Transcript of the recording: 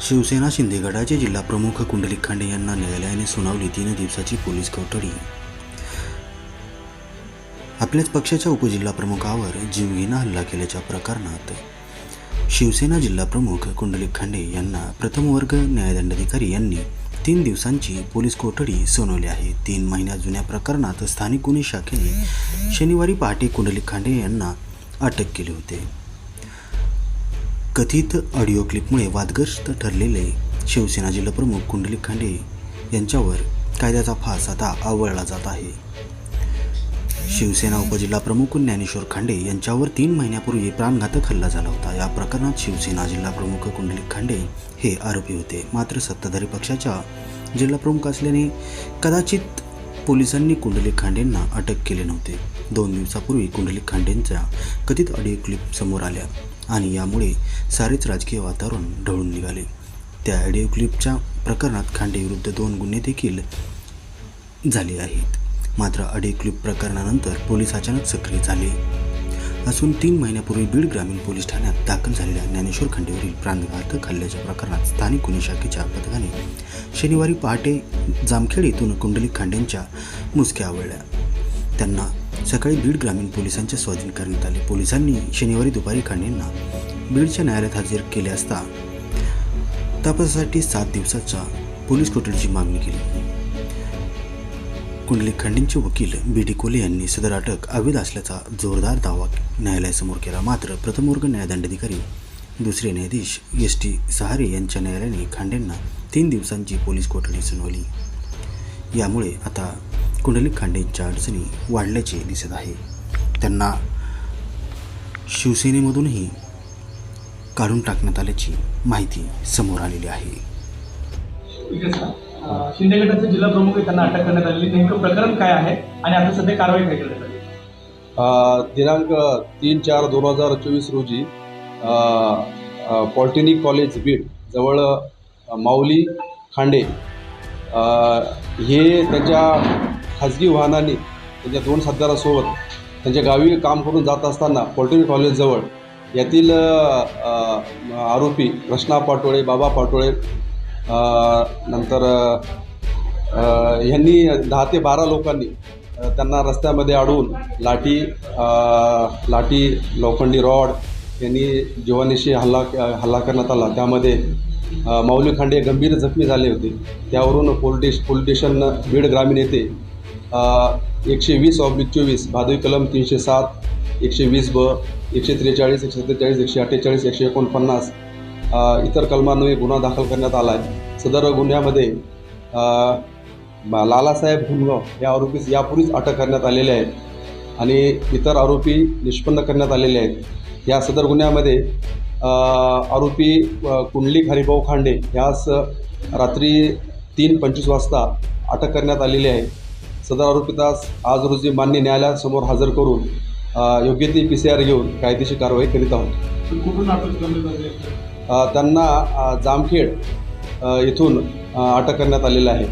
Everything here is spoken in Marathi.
शिवसेना शिंदे गटाचे जिल्हा प्रमुख कुंडलिक खांडे यांना न्यायालयाने सुनावली तीन दिवसाची पोलीस कोठडी. आपल्याच पक्षाच्या उपजिल्हा प्रमुखावर जीवघेणा हल्ला केल्याच्या प्रकरणात शिवसेना जिल्हा प्रमुख कुंडलिक खांडे यांना प्रथम वर्ग न्यायदंडाधिकारी यांनी तीन दिवसांची पोलीस कोठडी सुनावली आहे. तीन महिन्या जुन्या प्रकरणात स्थानिक गुन्हे शाखेने शनिवारी पहाटे कुंडलिक खांडे यांना अटक केली होते. कथित ऑडिओ क्लिपमुळे वादग्रस्त ठरलेले शिवसेना जिल्हाप्रमुख कुंडलिक खांडे यांच्यावर कायद्याचा फास आता आवळला जात आहे. शिवसेना उपजिल्हा प्रमुख ज्ञानेश्वर खांडे यांच्यावर तीन महिन्यापूर्वी प्राणघातक हल्ला झाला होता. या प्रकरणात शिवसेना जिल्हा प्रमुख कुंडलिक खांडे हे आरोपी होते. मात्र सत्ताधारी पक्षाच्या जिल्हा प्रमुख असल्याने कदाचित पोलिसांनी कुंडलिक खांडेंना अटक केले नव्हते. दोन दिवसापूर्वी कुंडलिक खांडेंच्या कथित ऑडिओ क्लिप समोर आल्या. आणि यामुळे सारेच राजकीय वातावरण ढळून निघाले. त्या ऑडिओ क्लिपच्या प्रकरणात खांडेविरुद्ध दोन गुन्हे देखील झाले आहेत. मात्र ऑडिओ क्लिप प्रकरणानंतर पोलीस अचानक सक्रिय झाले. असून तीन महिन्यापूर्वी बीड ग्रामीण पोलीस ठाण्यात दाखल झालेल्या ज्ञानेश्वर खंडेवरील प्राणघातक हल्ल्याच्या प्रकरणात स्थानिक गुन्हे शाखेच्या पथकाने शनिवारी पहाटे जामखेड येथून कुंडलिक खांडेंच्या मुसक्या आवळल्या. त्यांना सकाळी बीड ग्रामीण पोलिसांच्या स्वाधीन करण्यात आले. पोलिसांनी शनिवारी दुपारी खांडेंना बीडच्या न्यायालयात हजर केले असता तपासासाठी सात दिवसाच्या पोलीस कोठडीची मागणी केली. कुंडली खांडेंचे वकील बी डी कोले यांनी सदर अटक अवैध असल्याचा जोरदार दावा न्यायालयासमोर केला. मात्र प्रथमवर्ग न्यायदंडाधिकारी दुसरे न्यायाधीश एस टी सहारे यांच्या न्यायालयाने खांडेंना तीन दिवसांची पोलीस कोठडी सुनावली. यामुळे आता कुंडलिक खांडेंच्या अडचणी वाढल्याचे दिसत आहे. त्यांना शिवसेनेमधूनही काढून टाकण्यात आल्याची माहिती समोर आलेली आहे. शिंदे गटाचे जिल्हा प्रमुख त्यांना अटक करण्यात आलेली. नेमकं प्रकरण काय आहे आणि आता सध्या कारवाई काय करण्यात आली? दिनांक तीन चार दोन हजार चोवीस रोजी पॉलिटेक्निक कॉलेज बीड जवळ माऊली खांडे हे त्यांच्या खाजगी वाहनाने त्यांच्या दोन साथदारासोबत त्यांच्या गावी काम करून जात असताना पॉलिटेक्निक कॉलेजजवळ यातील आरोपी कृष्णा पाटोळे बाबा पाटोळे नंतर ह्यांनी दहा ते बारा लोकांनी त्यांना रस्त्यामध्ये अडवून लाठी लाठी लोखंडी रॉड यांनी जीवानीशी हल्ला हल्ला करण्यात आला. त्यामध्ये माऊली खांडे गंभीर जखमी झाले होते. त्यावरून पोलीस पोलीस स्टेशन बीड ग्रामीण येथे एकशे वीस ऑब्लिक चोवीस भादवी कलम तीनशे सात एकशे वीस ब एकशे त्रेचाळीस एकशे सत्तेचाळीस एकशे अठ्ठेचाळीस एकशे एकोणपन्नास. इतर कलमांवर गुन्हा दाखल करण्यात आला आहे सदर गुन्ह्यामध्ये लालासाहेब हुनगाव या आरोपीस यापूर्वीच अटक करण्यात आलेले आहेत आणि इतर आरोपी निष्पन्न करण्यात आलेले आहेत. या सदर गुन्ह्यामध्ये आरोपी कुंडलिक हरिभाऊ खांडे यास रात्री तीन पंचवीस वाजता अटक करण्यात आलेली आहे. सदर आरोपितास आज रोजी मान्य न्यायालयासमोर हजर करून योग्य ती पी सी आर घेऊन कायदेशीर कारवाई करीत आहोत. त्यांना जामखेड येथून अटक करण्यात आलेलं आहे.